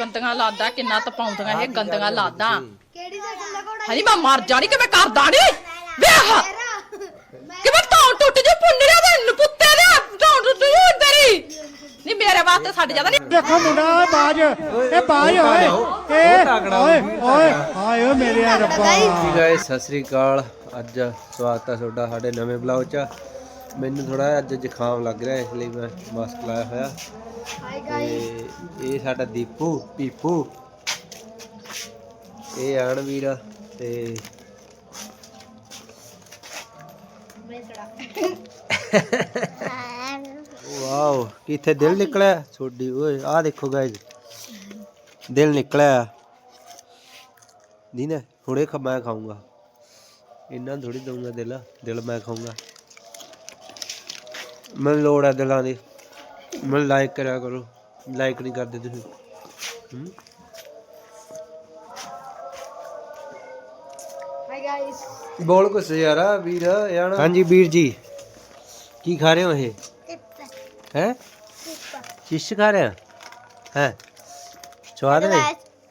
ਗੰਦੀਆਂ ਲਾਦਾ ਕਿੰਨਾ ਤਪਾਉਂਦੀਆਂ ਇਹ ਗੰਦੀਆਂ ਲਾਦਾ। ਕਿਹੜੀ ਮੈਂ ਮਰ ਜਾਣੀ ਕਿ ਮੈਂ ਕਰਦਾ ਨਹੀਂ ਵੇਖ ਕਿ ਮੈਂ ਤਾਂ ਟੁੱਟ ਜੂ ਪੁੰਨਿਆ ਦੇ ਨਪੁੱਤੇ ਦੇ ਤਾਂ ਟੁੱਟ ਜੂ ਤੇਰੀ। ਨਹੀਂ ਮੇਰੇ ਵਾਸਤੇ ਛੱਡ ਜਾਂਦਾ ਨਹੀਂ ਦੇਖੋ ਮੁੰਡਾ ਬਾਜ। ਇਹ ਬਾਜ ਓਏ। ਇਹ ਓਏ ਓਏ ਹਾਏ ਓ ਮੇਰੇ ਰੱਬਾ। ਜੀ ਗਾਇਸ ਸਤਿ ਸ੍ਰੀ ਅਕਾਲ। ਅੱਜ ਸਵਾਗਤ ਹੈ ਤੁਹਾਡਾ ਸਾਡੇ ਨਵੇਂ ਬਲੌਗ 'ਚ। ਮੈਨੂੰ ਥੋੜਾ ਅੱਜ ਜ਼ੁਕਾਮ ਲੱਗ ਰਿਹਾ ਇਸ ਲਈ ਮੈਂ ਮਾਸਕ ਲਾਇਆ ਹੋਇਆ। ਤੇ ਇਹ ਸਾਡਾ ਦੀਪੂ ਪੀਪੂ। ਇਹ ਆਣਵੀਰ ਤੇ ਵਾਓ ਕਿੱਥੇ ਦਿਲ ਨਿਕਲਿਆ? ਛੋਡੀ ਓਏ ਆਹ ਦੇਖੋ ਗਾਇਸ ਦਿਲ ਨਿਕਲਿਆ। ਨਹੀਂ ਨਾ ਹੁਣੇ ਖ ਮੈਂ ਖਾਊਂਗਾ। ਇੰਨਾ ਥੋੜੀ ਦਊਂਗਾ ਦਿਲ ਦਿਲ ਮੈਂ ਖਾਊਂਗਾ। ਮੈਨੂੰ ਲੋੜ ਹੈ ਦਿਲਾਂ ਦੀ ਮੈਨੂੰ ਲਾਈਕ ਕਰਿਆ ਕਰੋ ਲਾਈਕ ਨਹੀਂ ਕਰਦੇ ਤੁਸੀਂ ਹੂੰ ਹਾਈ ਗਾਇਸ ਬੋਲ ਕੁਛ ਯਾਰ ਵੀਰ ਯਾਰ ਹਾਂਜੀ ਵੀਰ ਜੀ ਕੀ ਖਾ ਰਹੇ ਹੋ ਇਹ ਹੈ ਸ਼ਿਸ਼ ਖਾ ਰਹੇ ਹੋ ਹੈ ਸਵਾਦ ਨੇ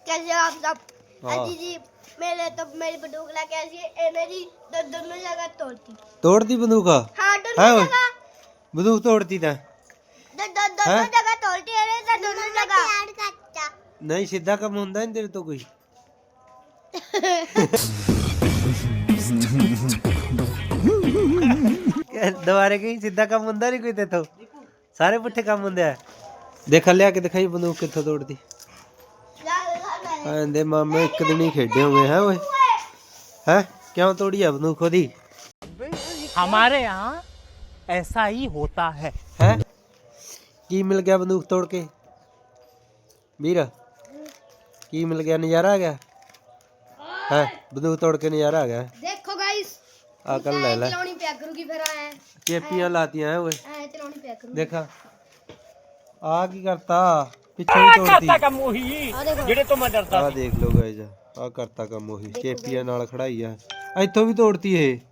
कैसे आप सब हाँ। अजी जी मेरे तो मेरी बंदूक लेके ऐसी है मेरी दो दोनों जगह तोड़ती ਤੋੜਦੀ ਬੰਦੂਕ हाँ है दोनों ओए। जगह ਬੰਦੂਕ ਤੋੜਦੀ ਤਾਂ दो दो दोनों हैं? जगह तोड़ती है रे, दो दोनों जगह ਨਹੀਂ ਸਿੱਧਾ ਕੰਮ ਹੁੰਦਾ ਨਹੀਂ ਤੇਰੇ ਤੋਂ ਕੋਈ ਕਹਿ- ਦੁਬਾਰੇ ਕਹੀਂ ਸਿੱਧਾ ਕੰਮ ਹੁੰਦਾ ਨਹੀਂ ਕੋਈ ਤੇਥੋਂ ਸਾਰੇ ਪੁੱਠੇ ਕੰਮ ਹੁੰਦੇ ਆ ਦੇਖ ਲਿਆ ਕੇ ਦਿਖਾਈ ਬੰਦੂਕ ਕਿੱਥੋਂ ਤੋੜਦੀ ਆਂਦੇ ਮਾਮੇ ਇੱਕ ਦਿਨ ਹੀ ਖੇਡੇ ਹੋਗੇ ਹੈ ਓਏ ਹੈ ਕਿਉਂ ਤੋੜੀ ਆ ਬੰਦੂਕ ਉਹਦੀ ਹਮਾਰੇ यहाँ ऐसा ही होता है ਹੈ ਕੀ ਮਿਲ ਗਿਆ ਬੰਦੂਕ ਤੋੜ ਕੇ ਵੀਰ ਕੀ ਮਿਲ ਗਿਆ ਨਜ਼ਾਰਾ ਆ ਗਿਆ ਹੈ ਬੰਦੂਕ ਤੋੜ ਕੇ ਨਜ਼ਾਰਾ ਆ ਗਿਆ देखो गाइस ਆ ਕੱਲ ਲੈ ਲੈ चलानी पिया करूंगी फिर आए ਚੇਪੀਆਂ ਲਾਤੀਆਂ ਹੈ ਓਏ आए चलानी पिया करूंगी ਦੇਖਾ ਆ ਕੀ ਕਰਤਾ ਪਿੱਛੇ ਹੀ ਤੋੜਤੀ ਕੰਮ ਉਹੀ ਜਿਹੜੇ ਤੋਂ ਮੈਂ ਡਰਦਾ ਆ ਦੇਖ ਲੋ ਗਾਇਜ਼ ਆ ਕਰਤਾ ਕੰਮ ਉਹੀ ਚੇਪੀਆਂ ਨਾਲ ਖੜਾਈ ਆ ਇੱਥੋਂ ਵੀ ਤੋੜਤੀ ਇਹ थोड़ा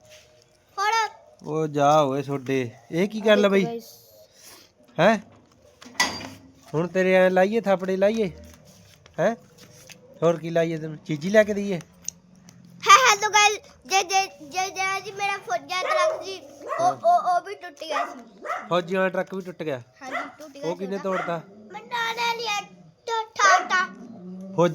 ਉਹ ਜਾ ਹੋਏ ਛੋਡੇ। ਇਹ ਕੀ ਗੱਲ ਬਈ? ਹੈ? ਹੁਣ ਤੇਰੇ ਐ ਲਾਈਏ ਥਾਪੜੇ ਲਾਈਏ। ਹੈ? ਹੋਰ ਕੀ ਲਾਈਏ ਤੈਨੂੰ? ਚੀਜੀ ਲੈ ਕੇ ਦਈਏ? ਹਾਂ ਹਾਂ ਤਾਂ ਗੱਲ ਜੇ ਜੇ ਜੇ ਜੇ ਅੱਜ ਮੇਰਾ ਫੌਜਾ ਟਰੱਕ ਸੀ ਉਹ ਉਹ ਉਹ ਵੀ ਟੁੱਟ ਗਿਆ ਸੀ। ਫੌਜੀ ਵਾਲਾ ਟਰੱਕ ਵੀ ਟੁੱਟ ਗਿਆ? ਉਹ ਕਿਹਨੇ ਤੋੜਤਾ? ਮੰਡਾ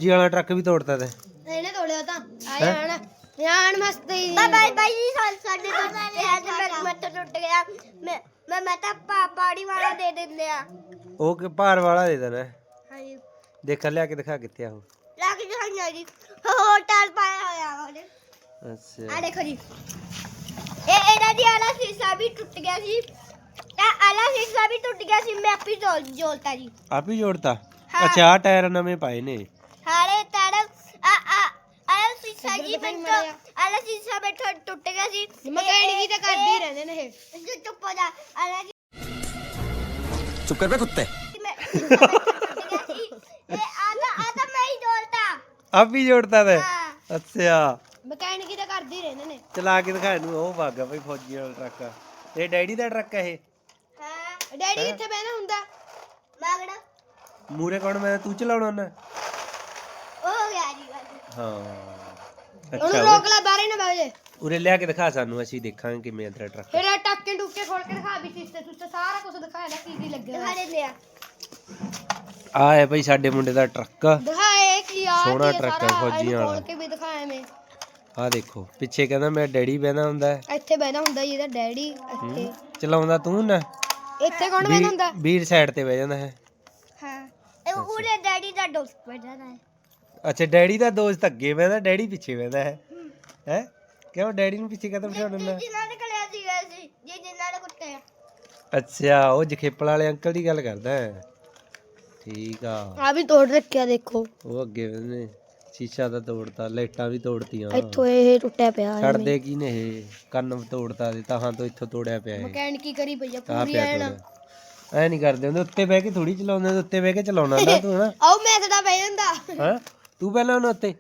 ਵਾਲਾ ਟਰੱਕ ਵੀ ਤੋੜਤਾ ਤੇ। ਇਹਨੇ ਤੋੜਿਆ ਤਾਂ। ਆਇਆ ਨਾ। ਯਾਨ ਮਸਤੀ। ਬਾਈ ਬਾਈ ਜੀ ਸਾਡੇ ਆ ਤੇ ਮੈਂ ਮੈਂ ਤਾਂ ਟੁੱਟ ਗਿਆ। ਮੈਂ ਮੈਂ ਮੈਂ ਤਾਂ ਪਾ ਪਾੜੀ ਵਾਲਾ ਦੇ ਦਿੰਦੇ ਆ। ਉਹ ਕਿ ਭਾਰ ਵਾਲਾ ਦੇ ਦੇਣਾ। ਹਾਂਜੀ। ਦੇਖ ਲਿਆ ਕੇ ਦਿਖਾ ਕਿੱਥੇ ਆ ਉਹ। ਲੱਗ ਜਾਈਆਂ ਜੀ। ਹੋਟਲ ਪਾਇਆ ਹੋਇਆ ਉਹਨੇ ਅੱਛਾ। ਆ ਦੇਖੋ ਜੀ। ਇਹ ਇਹਦਾ ਦੀ ਆਲਾ ਸ਼ੀਸ਼ਾ ਵੀ ਟੁੱਟ ਗਿਆ ਸੀ। ਤਾਂ ਆਲਾ ਸ਼ੀਸ਼ਾ ਵੀ ਟੁੱਟ ਗਿਆ ਸੀ। ਮੈਂ ਆਪੀ ਜੋਲ ਜੋਲਤਾ ਜੀ। ਆਪ ਹੀ ਜੋੜਤਾ? ਹਾਂ। ਅੱਛਾ ਆਹ ਟਾਇਰ ਨਵੇਂ ਪਾਏ ਨੇ। ਆਲਾ ਨਹੀਂ ਮਿੰਟ ਮਾਰਿਆ। ਆਲਾ ਸ਼ੀਸ਼ਾ ਬੈਠਾ ਟੁੱਟ ਗਿਆ ਸੀ ਮਕੈਨਿਕੀ ਤਾਂ ਕਰਦੇ ਹੀ ਰਹਿੰਦੇ ਨੇ ਇਹ। ਜੋ ਚੁੱਪ ਹੋ ਜਾ। ਆਲਾ ਚੁੱਪ ਕਰ ਬੇ ਕੁੱਤੇ। ਜੀ ਮੈਂ ਸ਼ੀਸ਼ਾ ਬੈਠਾ ਟੁੱਟ ਗਿਆ ਸੀ ਇਹ ਆਦਾ ਆਦਾ ਮੈਂ ਹੀ ਡੋਲਤਾ ਆਪ ਵੀ ਜੋੜਦਾ ਤੇ? ਹਾਂ। ਅੱਛਾ। ਮਕੈਨਿਕੀ ਤਾਂ ਕਰਦੇ ਹੀ ਰਹਿੰਦੇ ਨੇ ਚਲਾ ਕੇ ਦਿਖਾ ਇਹਨੂੰ ਉਹ ਵਾਗਾ ਬਈ ਫੌਜੀ ਵਾਲਾ ਟਰੱਕ। ਇਹ ਡੈਡੀ ਦਾ ਟਰੱਕ ਹੈ ਇਹ? ਹਾਂ। ਡੈਡੀ ਕਿੱਥੇ ਬਹਿਣਾ ਹੁੰਦਾ? ਮਾਗੜਾ ਮੂਰੇ ਕੌਣ ਮੈਂ ਤੂੰ ਚਲਾਉਣਾ ਨਾ ਹੋ ਗਿਆ ਜੀ ਗੱਲ। ਹਾਂ। ਉਹਨੂੰ ਰੋਕ ਲੈ ਨਾ ਉਰੇ ਲਿਆ ਕੇ ਦਿਖਾ ਸਾਨੂੰ ਅਸੀਂ ਦੇਖਾਂਗੇ ਕਿਵੇਂ ਤੇਰਾ ਟਰੱਕ। ਫਿਰ ਇਹ ਟੱਕੇ ਟੁੱਕੇ ਖੋਲ ਕੇ ਦਿਖਾ ਵੀ ਸੁਸਤੇ ਸਾਰਾ ਕੁਝ ਦਿਖਾਇਆ ਨਾ ਕੀ ਕੀ ਲੱਗਿਆ। ਦਿਖਾ ਦੇ ਆ ਆ ਹੈ ਭਾਈ ਸਾਡੇ ਮੁੰਡੇ ਦਾ ਟਰੱਕ। ਦਿਖਾਏ ਕੀ ਆ ਸੋਹਣਾ ਕੀ ਆ ਟਰੱਕ ਹੈ ਸਾਰਾ, ਫੌਜੀਆਂ ਇਹਨੂੰ ਵਾਲਾ। ਖੋਲ ਕੇ ਵੀ ਦਿਖਾਇਆ ਮੈਂ ਆ ਦੇਖੋ ਪਿੱਛੇ ਕਹਿੰਦਾ ਮੇਰਾ ਡੈਡੀ ਬਹਿੰਦਾ ਹੁੰਦਾ ਹੈ। ਇੱਥੇ ਬਹਿਣਾ ਹੁੰਦਾ ਜੀ ਇਹਦਾ ਡੈਡੀ ਇੱਥੇ। ਚਲਾਉਂਦਾ ਤੂੰ ਨਾ? ਇੱਥੇ ਕੌਣ ਬਹਿਣਾ ਹੁੰਦਾ? ਵੀਰ- ਸਾਈਡ ਤੇ ਬਹਿ ਜਾਂਦਾ ਹੈ। ਹਾਂ ਇਹ ਉਹਦੇ ਡੈਡੀ ਦਾ ਦੋਸਤ ਬਹਿਣਾ ਹੈ। ਅੱਛਾ ਡੈਡੀ ਦਾ ਦੋਸਤ ਅੱਗੇ ਬਹਿੰਦਾ ਡੈਡੀ ਪਿੱਛੇ ਬਹਿੰਦਾ ਹੈ। ਹੈ? ਕਿਉਂ? ਡੈਡੀ ਨੂੰ ਪਿੱਛੇ ਕਦੋਂ ਬਿਠਾਉਣਾ ਜਿਨ੍ਹਾਂ ਨੇ ਕਲਿਆ ਸੀ ਸੀ ਜੀ ਜਿਨ੍ਹਾਂ ਨੇ ਕੁੱਟਿਆ। ਅੱਛਾ ਉਹ ਜਖੇਪਲ ਵਾਲੇ ਅੰਕਲ ਦੀ ਗੱਲ ਕਰਦਾ ਹੈ। ਠੀਕ ਆ। ਆ ਵੀ ਤੋੜ ਰੱਖਿਆ ਦੇਖੋ। ਉਹ ਅੱਗੇ ਬਹਿੰਦੇ ਸ਼ੀਸ਼ਾ ਤਾਂ ਤੋੜਤਾ ਲਾਈਟਾਂ ਵੀ ਤੋੜਤੀਆਂ। ਇੱਥੋਂ ਇਹ ਟੁੱਟਿਆ ਪਿਆ ਛੱਡਦੇ ਕੀ ਨੇ ਇਹ? ਕੰਨ ਤੋੜਤਾ ਤੇ ਤਾਂ ਤੋਂ ਇੱਥੋਂ ਤੋੜਿਆ ਪਿਆ ਇਹ। ਮਕੈਨਿਕੀ ਕਰੀ ਪਈ ਆ? ਪੂਰੀ ਐਨ ਐ ਨਹੀਂ ਕਰਦੇ ਹੁੰਦੇ ਉੱਤੇ ਬਹਿ ਕੇ ਥੋੜੀ ਚਲਾਉਂਦੇ ਹੁੰਦੇ, ਉੱਤੇ ਬਹਿ ਕੇ ਚਲਾਉਣਾ ਨਾ ਤੂੰ ਹਨਾ? ਆਓ ਮੈਂ ਤਾਂ ਬਹਿ ਜਾਂਦਾ। ਹਾਂ? ਤੂੰ ਪਹਿਲਾਂ ਉਹਨੂੰ ਉੱਤੇ?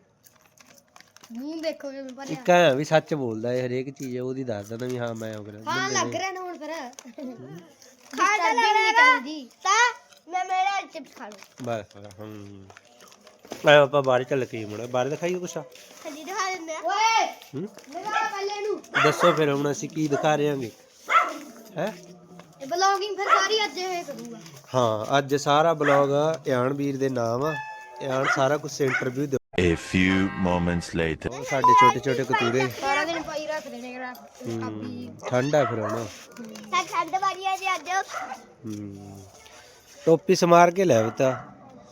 ਮੂੰਹ ਦੇਖੋ ਕਿਵੇਂ ਭਰਿਆ। ਇੱਕ ਵੀ ਸੱਚ ਬੋਲਦਾ ਇਹ ਹਰੇਕ ਚੀਜ਼ ਉਹਦੀ ਦੱਸ ਦਿੰਦਾ ਵੀ ਹਾਂ ਮੈਂ ਉਹ ਕਰਾਂ। ਹਾਂ ਲੱਗ ਰਿਹਾ ਨਾ ਹੁਣ ਫਿਰ। ਖਾਣਾ ਲੱਗ ਰਿਹਾ ਤਾਂ ਮੈਂ ਮੇਰਾ ਚਿਪਸ ਖਾ ਲੂੰ ਬਸ ਹੂੰ ਆਏ ਆਪਾਂ ਬਾਹਰ ਚੱਲ ਕੇ ਮੁੜਾ। ਬਾਹਰ ਦਿਖਾਈਏ ਕੁਛ? ਹੱਡੀ ਦਿਖਾ ਦਿੰਦੇ ਆ ਓਏ! ਹੂੰ ਲਗਾ ਪਹਿਲੇ ਨੂੰ। ਦੱਸੋ ਫਿਰ ਹੁਣ ਅਸੀਂ ਕੀ ਦਿਖਾ ਰਹੇ ਹਾਂਗੇ। ਹੈ? ਇਹ ਬਲੌਗਿੰਗ ਫਿਰ ਸਾਰੀ ਅੱਜ ਇਹ ਕਰੂਗਾ। ਹਾਂ ਅੱਜ ਸਾਰਾ ਬਲੌਗ ਇਆਨ ਵੀਰ ਦੇ ਨਾਮ ਆ। ਇਆਨ ਸਾਰਾ ਕੁਝ ਇੰਟਰਵਿਊ ਦੇ A few moments later. ਉਹ ਸਾਡੇ ਛੋਟੇ ਛੋਟੇ ਕਤੂਰੇ। ਸਾਰਾ ਦਿਨ ਪਾਈ ਰੱਖ ਦੇਣੇ ਗਰਾ ਠੰਡ ਆ ਫਿਰ ਹੁਣ। ਸਾ ਠੰਡ ਵਾਲੀ ਆ ਜੀ ਅੱਜ। ਹੂੰ। ਟੋਪੀ ਸਮਾਰ ਕੇ ਲੈ ਬਤਾ।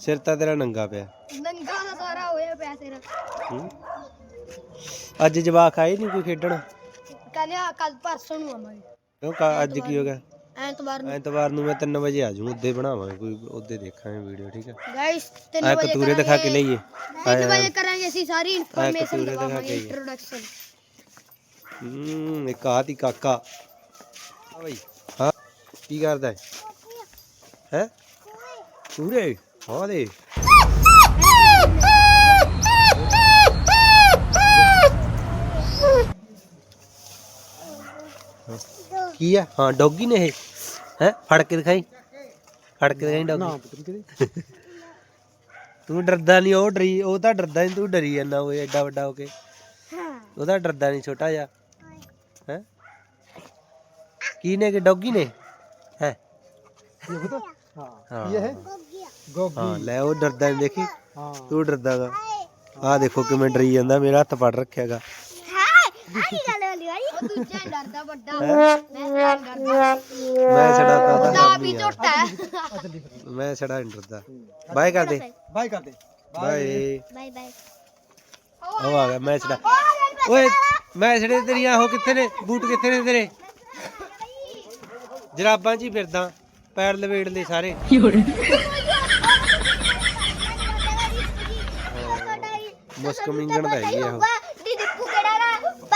ਸਿਰ ਤਾਂ ਤੇਰਾ ਨੰਗਾ ਪਿਆ। ਨੰਗਾ ਦਾ ਸਾਰਾ ਹੋਇਆ ਪਿਆ ਸਿਰ। ਅੱਜ ਜਵਾਕ ਆਏ ਨਹੀਂ ਕੋਈ ਖੇਡਣ? ਕੱਲ ਕੱਲ ਪਰਸੋਂ ਨੂੰ ਆਵਾਂਗੇ। ਕਿਉਂ ਅੱਜ ਕੀ ਹੋ ਗਿਆ? ਐਤਵਾਰ ਨੂੰ। ਐਤਵਾਰ ਨੂੰ ਮੈਂ 3 ਵਜੇ ਆ ਜਾਊਂ ਉੱਦੇ ਬਣਾਵਾਂਗੇ ਕੋਈ ਉੱਦੇ ਦੇਖਾਂਗੇ ਵੀਡੀਓ ਠੀਕ ਹੈ ਗਾਇਸ 3 ਆ ਵਜੇ ਕਤੂਰੇ ਦਿਖਾ ਕੇ ਲਈਏ। 3 ਵਜੇ ਕਰਾਂਗੇ ਅਸੀਂ ਸਾਰੀ ਇਨਫੋਰਮੇਸ਼ਨ ਕਤੂਰੇ ਦਿਖਾ ਕੇ। ਇੰਟਰੋਡਕਸ਼ਨ ਹੂੰ ਇੱਕ ਆਤੀ ਕਾਕਾ। ਆ ਬਈ ਹਾਂ ਕੀ ਕਰਦਾ ਹੈ? ਹੈ? ਪੂਰੇ ਹਾਂ ਦੇ। ਕੀ ਆ? ਹਾਂ ਡੌਗੀ ਨੇ ਇਹ। ਹੈ? ਫੜ ਕੇ ਦਿਖਾਈ। ਫੜ ਕੇ ਦਿਖਾਈ ਡੌਗੀ। ਤੂੰ ਡਰਦਾ ਨਹੀਂ ਉਹ ਡਰੀ ਉਹ ਤਾਂ ਡਰਦਾ ਨਹੀਂ ਤੂੰ ਡਰੀ ਜਾਂਦਾ ਉਹ ਐਡਾ ਵੱਡਾ ਹੋ ਕੇ। ਉਹ ਤਾਂ ਡਰਦਾ ਨਹੀਂ ਛੋਟਾ ਜਿਹਾ। ਹੈ? ਕੀ ਨੇ ਕਿ ਡੌਗੀ ਨੇ? ਹੈ? ਹਾਂ ਇਹ? ਹੈ ਹਾਂ ਲੈ ਉਹ ਡਰਦਾ ਨਹੀਂ ਦੇਖੀ। ਤੂੰ ਡਰਦਾਗਾ ਆ ਦੇਖੋ ਕਿਵੇਂ ਡਰੀ ਜਾਂਦਾ ਮੇਰਾ ਹੱਥ ਫੜ ਰੱਖਿਆਗਾ ਉਹ ਦੂਜਾ ਹੀ ਡਰਦਾ ਵੱਡਾ ਮੈਂ ਤਾਂ ਡਰਦਾ ਮੈਂ ਛੜਾ ਤਾਂ ਤਾਂ ਵੀ ਝੋਟਾ ਹੈ ਮੈਂ ਛੜਾ ਨਹੀਂ ਡਰਦਾ ਬਾਏ ਕਰ ਦੇ ਬਾਈ ਕਰਦੇ ਬਾਏ ਬਾਏ ਬਾਏ ਉਹ ਆ ਗਿਆ ਮੈਂ ਛੜਾ ਓਏ ਮੈਂ ਛੜੇ ਤੇਰੀਆਂ ਉਹ ਕਿੱਥੇ ਨੇ ਬੂਟ ਕਿੱਥੇ ਨੇ ਤੇਰੇ ਜਰਾਬਾਂ 'ਚ ਹੀ ਫਿਰਦਾ ਪੈਰ ਲਵੇੜ ਲੈ ਸਾਰੇ ਮੁਸਕ ਮਿੰਗਣ ਦਾ ਆ ਉਹ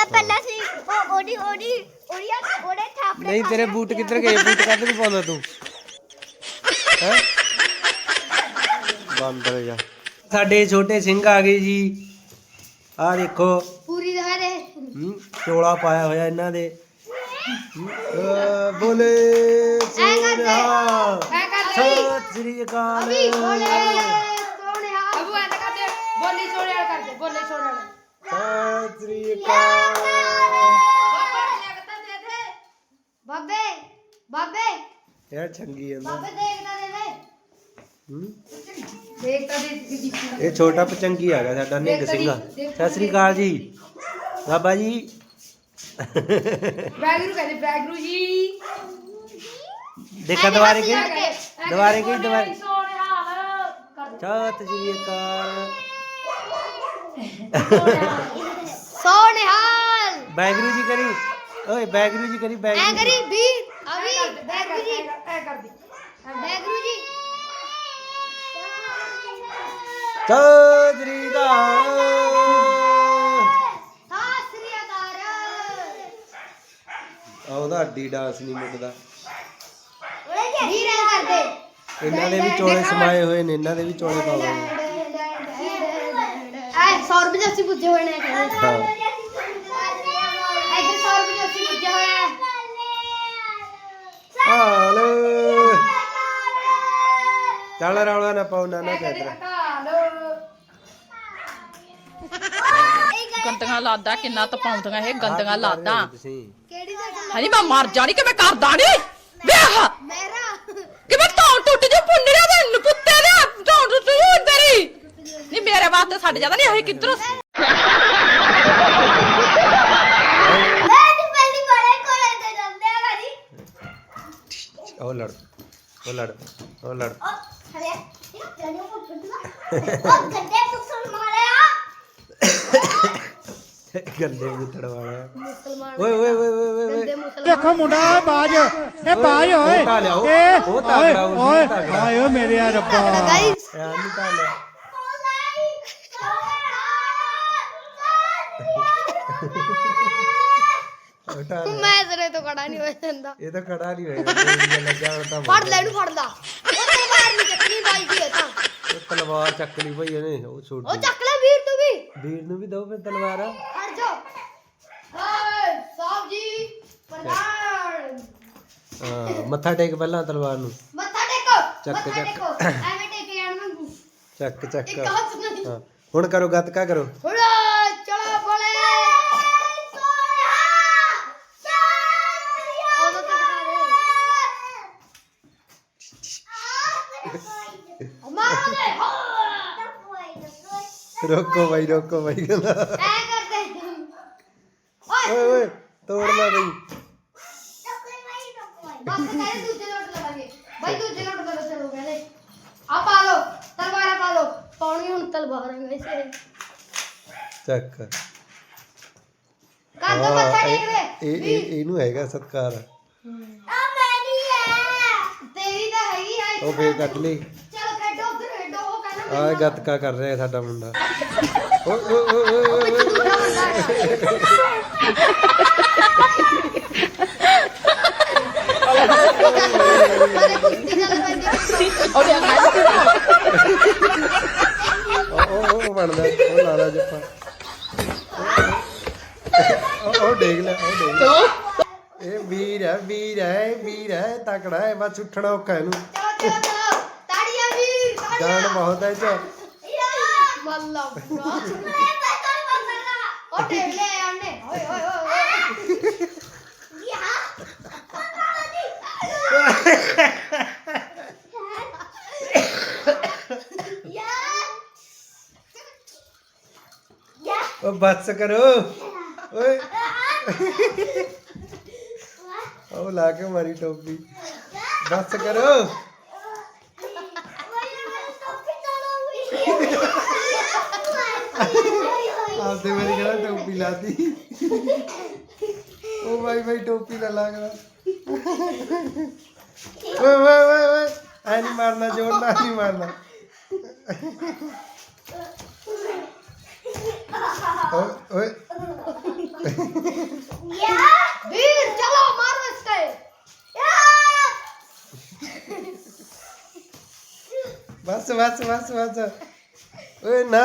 ਵਾ ਪਰ ਪਹਿਲਾਂ ਸੀ ਉਹ ਉਹਦੀ ਉਹਦੀ ਉਹਦੀਆਂ ਉਹਦੇ ਥਾਪੜੇ ਨਹੀਂ ਤੇਰੇ ਬੂਟ ਕਿੱਧਰ ਗਏ ਬੂਟ ਕੱਢ ਨਹੀਂ ਪਾਉਂਦਾ ਤੂੰ ਹੈ ਬੰਦਰ ਜਾ ਸਾਡੇ ਛੋਟੇ ਸਿੰਘ ਆ ਗਏ ਜੀ ਆਹ ਦੇਖੋ ਪੂਰੀ ਦਿਖਾ ਦੇ ਹੂੰ, ਚੋਲਾ ਪਾਇਆ ਹੋਇਆ ਇਹਨਾਂ ਦੇ ਹੂੰ, ਅਹ, ਬੋਲੇ ਸੋਨਿਹਾ ਸਤਿ ਸ੍ਰੀ ਅਕਾਲ ਸੋਹਣੇ ਸੋਹਣਿਆ ਅਬੂ ਐਂ ਕਰਦੇ ਬੋਲੀ ਸੋਹਣੇ ਵਾਲਾ ਕਰਦੇ ਬੋਲੀ ਸੋਹਣੇ ਵਾਲਾ ਸਤਿ ਸ੍ਰੀ ਅਕਾਲ ਬਾਬੇ ਬਾਬੇ। ਯਾਰ ਚੰਗੀ ਜਾਂਦਾ ਬਾਬੇ ਦੇਖਦਾ ਦੇ ਵੇ ਹੂੰ। ਦੇਖਤਾ ਦੇ ਦਿੱਤੀ ਇਹ ਛੋਟਾ ਪਚੰਗੀ ਆ ਗਿਆ ਸਾਡਾ ਨਿੰਗ ਸਿੰਘ। ਸਤਿ ਸ੍ਰੀ ਅਕਾਲ ਜੀ। ਬਾਬਾ ਜੀ। ਬੈਗਰੂ ਕਹਿੰਦੇ ਬੈਗਰੂ ਜੀ। ਦੇਖਾ ਦੁਬਾਰੇ ਗਈ ਦੁਬਾਰੇ ਗਈ ਦੁਬਾਰੇ। ਸਤਿ ਸ੍ਰੀ ਅਕਾਲ। ਸੋਹਣਿਆਲ ਬੈਗਰੂ ਜੀ ਕਰੀ। ਓਏ ਬੈਗਰੂ ਜੀ ਕਰੀ ਐ ਬੈਗਰੂ ਕਰੀ। ਵੀਰ ਅਵੀ ਜੀ ਐ ਕਰਦੀ ਜੀ ਸ੍ਰੀ ਅਕਾਲ ਆ ਉਹਦਾ ਅੱਡੀ ਡਾਂਸ ਨਹੀਂ ਮੁੱਕਦਾ। ਕਰਦੇ ਇਹਨਾਂ ਦੇ ਵੀ ਚੋਲੇ ਸਮਾਏ ਹੋਏ ਨੇ ਇਹਨਾਂ ਦੇ ਵੀ ਚੋਲੇ ਪਾਵਾਂਗੇ ਐ 100 ਰੁਪਏ ਅਸੀਂ ਪੁੱਜੇ ਹੋਏ ਨੇ। ਹਾਂ ਇੱਧਰ 100 ਰੁਪਏ ਅਸੀਂ ਪੁੱਜੇ ਹੋਏ ਆ ਹਾਲ। ਚੱਲ ਰੌਲਾ ਨਾ ਪਾਉ ਨਾ ਨਾ ਪੈਦਰ ਗੰਦੀਆਂ ਲਾਦਾ ਕਿੰਨਾ ਤਪਾਉਂਦੀਆਂ ਇਹ ਗੰਦੀਆਂ ਲਾਦਾ। ਤੁਸੀਂ? ਕਿਹੜੀ ਜਗ੍ਹਾ ਹਣੀ ਮੈਂ ਮਰ ਜਾਣੀ ਕਿ ਮੈਂ ਕਰਦਾ ਨਹੀਂ ਵੇਖ। ਮੇਰਾ। ਕਿ ਮੈਂ ਤਾਂ ਟੁੱਟ ਜੂ ਪੁੰਨਿਆ ਦੇ ਨਪੁੱਤੇ ਦੇ ਤਾਂ ਟੁੱਟ ਜੂ ਤੇਰੀ। ਨਹੀਂ ਮੇਰੇ ਵਾਸਤੇ ਛੱਡ ਜਾਂਦਾ ਨਹੀਂ ਇਹ ਕਿੱਧਰੋਂ ਮੈਂ ਤੇ ਪਹਿਲੀ ਵਾਰ ਕੋਲੇ ਤੇ ਜਾਂਦੇ ਆ ਗਾੜੀ ਉਹ ਲੜ ਉਹ ਲੜ ਉਹ ਲੜ ਉਹ ਹਰੇ ਇਹ ਜਾਨੇ ਕੋ ਛੱਡਣਾ ਉਹ ਗੱਡੇ ਪੁੱਛਣ ਮਾਰਿਆ ਗੰਦੇ ਮੁੱਤੜ ਵਾਲਾ ਮੁਸਲਮਾਨ ਓਏ ਓਏ ਓਏ ਓਏ ਓਏ ਮੁਸਲਮਾਨ ਦੇਖੋ ਮੁੰਡਾ ਓਏ ਬਾਜ ਇਹ ਬਾਜ ਓਏ ਉਹ ਤਾਂ ਲਿਆਓ, ਇਹ ਉਹ ਤਾਂ ਓਏ ਓਏ। ਹਾਏ ਓ ਮੇਰੇ ਆ ਰੱਬਾ ਗਾਇਸ ਯਾਰ ਨਹੀਂ ਤਾਂ ਲੈ ਉਠਾ ਲੈ। ਮੈਂ ਤੇਰੇ ਤੋਂ ਕੜਾ ਨਹੀਂ ਹੋ ਜਾਂਦਾ ਇਹ ਤਾਂ ਖੜਾ ਨਹੀਂ ਹੋਏਗਾ ਮੇਰੀ ਲੱਗਾ ਹੁਣ ਤਾਂ ਫੜ ਲੈ ਇਹਨੂੰ ਫੜ ਲਾ ਉਹ ਤਲਵਾਰ ਨਹੀਂ ਚੱਕਣੀ ਬਾਈ ਦੀ ਇਹ ਤਾਂ ਉਹ ਤਲਵਾਰ ਚੱਕ ਲਈ ਭਈ ਇਹਨੇ ਉਹ ਉਹ ਛੋਟੀ ਚੱਕ ਲੈ ਵੀਰ ਤੂੰ ਵੀ ਵੀਰ ਨੂੰ ਵੀ ਦੋ ਫਿਰ ਤਲਵਾਰ ਹਟ ਜਾ ਹਾਏ ਸਾਹਿਬ ਜੀ ਹਾਂ ਮੱਥਾ ਟੇਕ ਪਹਿਲਾਂ ਤਲਵਾਰ ਨੂੰ ਮੱਥਾ ਟੇਕੋ ਚੱਕ, ਮੱਥਾ ਚੱਕ। ਟੇਕੋ ਐਵੇਂ ਟੇਕੇ ਆਣ ਵਾਂਗੂ ਚੱਕ ਚੱਕ ਇੱਕ ਹੱਥ ਨਾਲ ਹਾਂ ਹੁਣ ਕਰੋ ਗੱਤਕਾ ਕਰੋ ਚਲੋ ਬੋਲੇ ਉਦੋਂ ਤੱਕ ਦੇ ਮਾਰੋ ਦੇ ਰੋਕੋ ਬਾਈ ਰੋਕੋ ਬਾਈ ਕਹਿੰਦਾ। ਐ ਕਰਦੇ ਓਏ। ਓਏ ਤੋੜਨਾ ਬਈ। ਬਸ ਕਹਿੰਦੇ ਦੂਜੇ ਲੋਟ ਲਵਾਂਗੇ। ਬਾਈ ਦੂਜੇ ਲੋਟ ਕਰੋ ਚਲੋ ਕਹਿੰਦੇ। ਆ ਪਾ ਲਓ ਤਲਵਾਰਾਂ ਪਾ ਲਓ। ਪਾਉਣੀ ਹੁਣ ਤਲਵਾਰਾਂ ਵੈਸੇ। ਚੱਕ ਕਰ ਦੋ ਮੱਥਾ ਹਾਂ, ਟੇਕ ਇਹ ਦੇ ਇਹ- ਇਹ ਇਹਨੂੰ ਹੈਗਾ ਸਤਕਾਰ। ਆ ਮੇਰੀ ਹੈ। ਤੇਰੀ ਤਾਂ ਹੈਗੀ ਆ ਉਹ ਫੇਰ ਕੱਢ ਲਈ ਚਲ ਕੱਢੋ ਉਧਰ ਕੱਢੋ ਉਹ ਕਹਿੰਦਾ ਆ ਗੱਤਕਾ ਕਰ ਰਿਹਾ ਸਾਡਾ ਮੁੰਡਾ। ਓਏ ਓਏ ਓਏ ਓਏ ਓਏ ਓਏ। ਉਹ ਦੇਖ ਬਣਦਾ, ਉਹ ਲਾ ਲਾ ਉਹ ਉਹ ਲੈ, ਉਹ ਡੇਗ ਲੈ। ਇਹ ਵੀਰ ਹੈ ਵੀਰ ਹੈ ਵੀਰ ਹੈ ਤਕੜਾ ਹੈ, ਬਸ ਉੱਠਣਾ ਔਖਾ ਇਹਨੂੰ ਚਲੋ ਚਲੋ ਚਲੋ ਤਾੜੀਆਂ ਵੀਰ ਜਾਨ ਬਹੁਤ ਹੈ ਇਹ ਚ ਮੱਲਾ ਪੂਰਾ ਉਹ ਲੈ ਓਏ ਓਏ ਉਹ ਬੱਸ ਕਰੋ। ਕੇ ਮਾਰੀ ਟੋਪੀ ਬੱਸ ਕਰੋ ਆਪਦੇ ਵਾਰੀ ਕਹਿੰਦਾ ਟੋਪੀ ਲਾਤੀ ਉਹ ਭਾਈ ਬਾਈ ਟੋਪੀ ਲਾ ਲਾ ਕਹਿੰਦਾ। ਓਏ ਓਏ ਓਏ ਐ ਨਹੀਂ ਮਾਰਨਾ ਜੋਰ ਨਾਲ ਨਹੀਂ ਮਾਰਨਾ। ਬਸ ਬਸ ਬਸ ਬਸ। ਓਏ ਨਾ।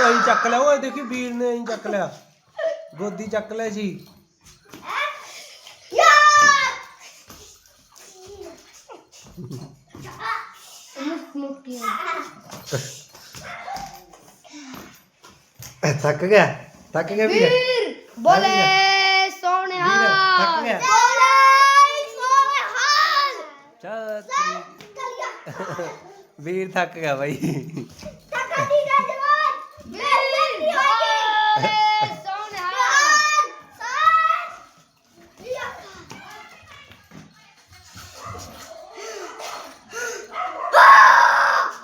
ਅਸੀਂ ਚੱਕ ਲਿਆ ਓਏ ਦੇਖੀ ਵੀਰ ਨੇ ਅਸੀਂ ਚੱਕ ਲਿਆ। ਗੋਦੀ ਚੱਕ ਲਿਆ ਸੀ। ਮੁੱਕ ਥੱਕ ਗਿਆ ਥੱਕ ਗਿਆ ਵੀਰ। ਬੋਲੇ। ਚੱਲ ਵੀਰ ਥੱਕ ਗਿਆ ਬਾਈ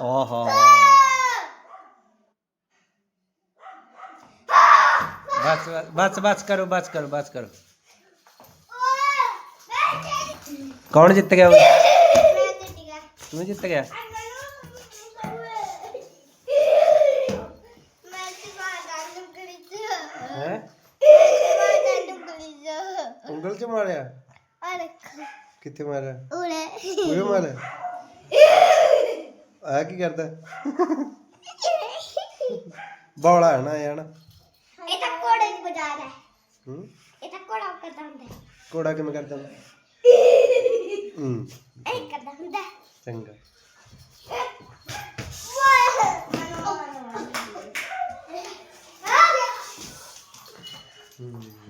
ਓਹੋ ਬਸ ਬਸ- ਬਸ ਬਸ ਕਰੋ ਬਸ ਕਰੋ ਬਸ ਕਰੋ ਕੌਣ ਜਿੱਤ ਗਿਆ ਓਏ? ਤੂੰ ਜਿੱਤ ਗਿਆ ਹੈ ਉਂਗਲ ਚ ਮਾਰਿਆ ਕਿੱਥੇ ਮਾਰਿਆ? ਉਰੇ। ਮਾਰਿਆ? ਆ ਕੀ ਕਰਦਾ? ਬੌਲਾ ਹੈ ਨਾ ਇਹ ਨਾ? ਇਹ ਤਾਂ ਕੋੜੇ ਦੀ ਬਾਜ਼ਾਰ ਹੈ। ਹੂੰ? ਇਹ ਤਾਂ ਕੋੜਾ ਕਰਦਾ ਹੁੰਦਾ ਹੈ। ਕੋੜਾ ਕਿਵੇਂ ਕਰਦਾ ਹੁੰਦਾ? ਹੂੰ। ਇਹ ਕਰਦਾ ਹੁੰਦਾ ਹੈ। ਚੰਗਾ। ਹੂੰ।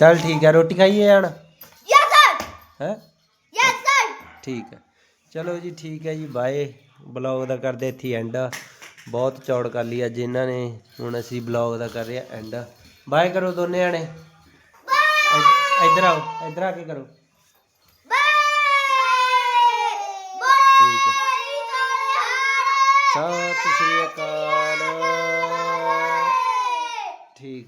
ਚੱਲ ਠੀਕ ਹੈ ਰੋਟੀ ਖਾਈਏ ਹਣ ਹੈ? ਠੀਕ ਹੈ। ਚਲੋ ਜੀ ਠੀਕ ਹੈ ਜੀ ਬਾਏ। ਬਲੌਗ ਦਾ ਕਰਦੇ ਇੱਥੇ ਐਂਡ ਬਹੁਤ ਚੌੜ ਕਰ ਲਈ ਅੱਜ ਇਹਨਾਂ ਨੇ। ਹੁਣ ਅਸੀਂ ਬਲੌਗ ਦਾ ਕਰ ਰਹੇ ਐਂਡ ਬਾਏ ਕਰੋ ਦੋਨੇ ਜਾਣੇ। ਇ- ਇੱਧਰ ਆਓ ਇੱਧਰ ਆ ਕੇ ਕਰੋ। ਠੀਕ ਹੈ। ਸਤਿ ਸ੍ਰੀ ਅਕਾਲ। ਠੀਕ।